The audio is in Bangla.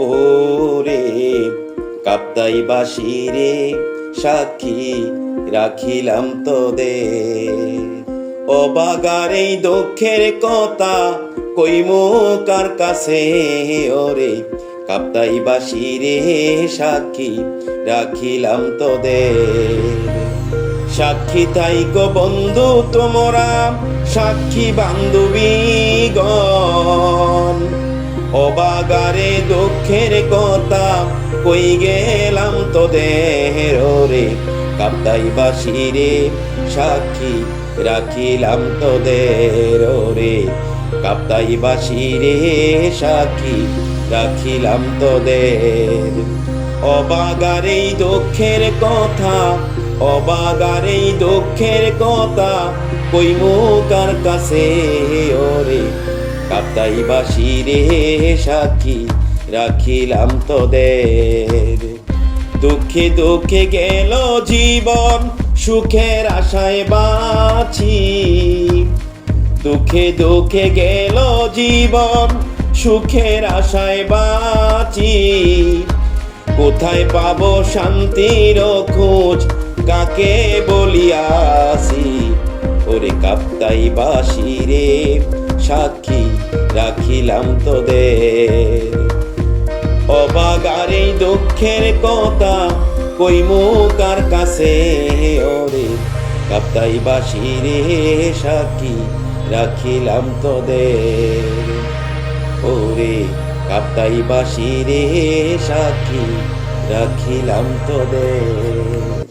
ওরে কাপ্তাই বাসি রে, সাক্ষী রাখিলাম তোদের। অবাগার এই দুঃখের কথা কইমু কার কাছে? ওরে কাপ্তাই বাসি রে, সাক্ষী রাখিলাম তোদের। সাক্ষী তাই গো বন্ধু তোমরা, সাক্ষী বান্ধবী গণ। অবাগারে দুঃখের কথা কই গেলাম তোদের রে কাপ্তাই বাসিরে সাক্ষী রাখিলাম তোদের রে কাপ্তাই বাসিরে সাক্ষী রাখিলাম তোদের। অবাগার এই দুঃখের কথা অবাগার এই দুঃখের কথা কইমু কার কাছে? কাপ্তাই বাসি রে সাক্ষী, রাখিলাম তোদের। দুঃখে দুঃখে গেল জীবন, সুখের আশায় বাঁচি। দুঃখে দুঃখে গেল জীবন, সুখের আশায় বাঁচি। কোথায় পাবো শান্তির খোঁজ, কাকে বলিয়াছি? ওরে কাপ্তাই বাসি রে সাক্ষী রাখিলাম তোদের। অবাগার দুঃখের কথা কইমু কার কাছে? ওরে কাপ্তাই বাসি রে সাক্ষী রাখিলাম তোদের। ওরে কাপ্তাই বাসি রে সাক্ষী রাখিলাম তোদের।